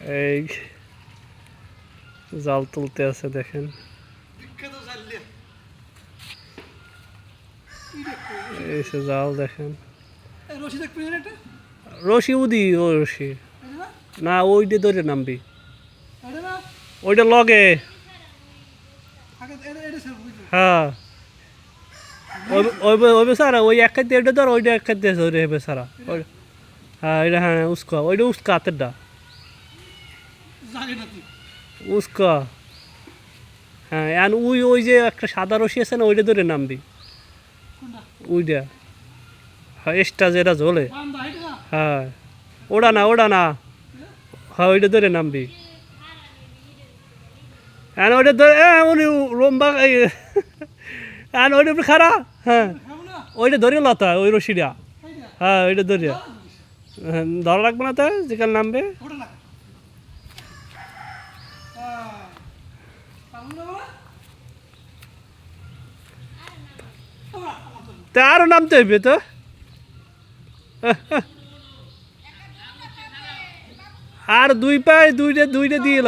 এই জাল তুলতে আছে দেখেন। এই সে জাল দেখেন। রশি উদি ও রশি। না ওইটা ধরে নামবি। ওইটা লগে। হ্যাঁ। ওই ওই ওই এক খাইতে এটা ধর ওইটা এক খাইতে ওইটা বেচারা ওই হ্যাঁ এটা হ্যাঁ উস্কা ওইটা উস্কা হাতেরটা। উস্কা। হ্যাঁ আর ওই ওই যে একটা সাদা রশি আছে না ওইটা ধরে নামবি। ওইটা। হ্যাঁ এক্সট্রা যেটা ঝোলে হ্যাঁ। ওটা না ওটা না। হ্যাঁ ওইটা ধরে নামবি। হ্যাঁ ওইটা ধরে হ্যাঁ উনি লম্বা হ্যাঁ ওইটা উপরে খারা হ্যাঁ। ওইটা ধরে লতা ওই রশিটা। হ্যাঁ ওইটা ধরে। হ্যাঁ, ধরা লাগবে না তো যেখানে নামবে। তো আরও নামতে হইবে তো? আর দুই পায়ে দুইটা দুইটা দিয়ে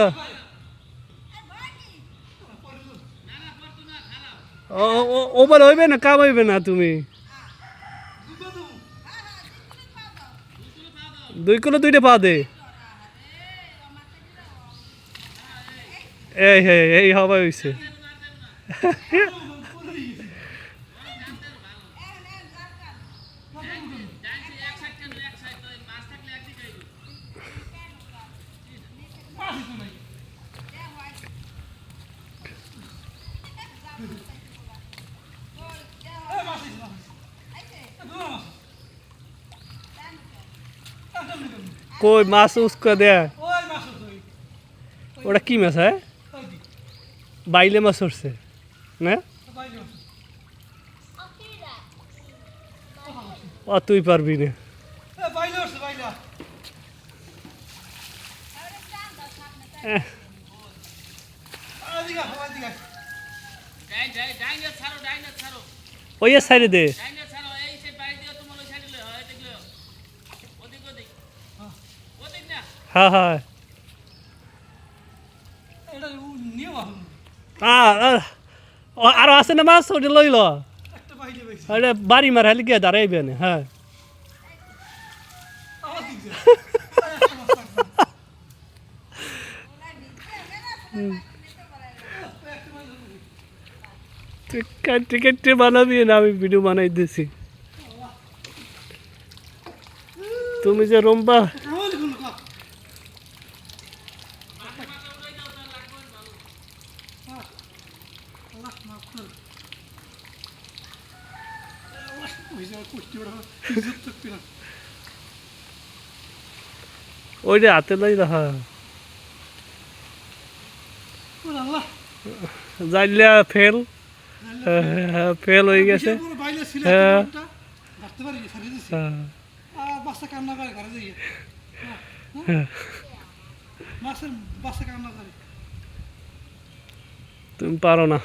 ও- ওবার হইবে না, কাম হইবে না তুমি? দুই কিলো, দুইটা পা দে এই হে এই হবা হইছে পারছি তো নাই এ মাছ আছে, মাছ আছে। এ দুটো মাছ আছে। এ কেমনে কেমনে? কই মাছ উস্কা দেয়া। ওটা কি মাছ হ্যাঁ। বাইলে মাছ উঠছে না বাইরে আছে। ও তুই পারবি না এ বাইরে আছে, বাইরে। এহ, আরও আছে না মাছ? ওটা লইল। ওটা বাড়ি মার হালি গিয়ে দাঁড়াইবে না হ্যাঁ কাটতে বানাবি না আমি ভিডিও বানাই দিছি। তুমি যে রম্বা ওইটা হাতে লই রাখা ওরে ফেল ফেল হয়ে গেছে তুমি পারো না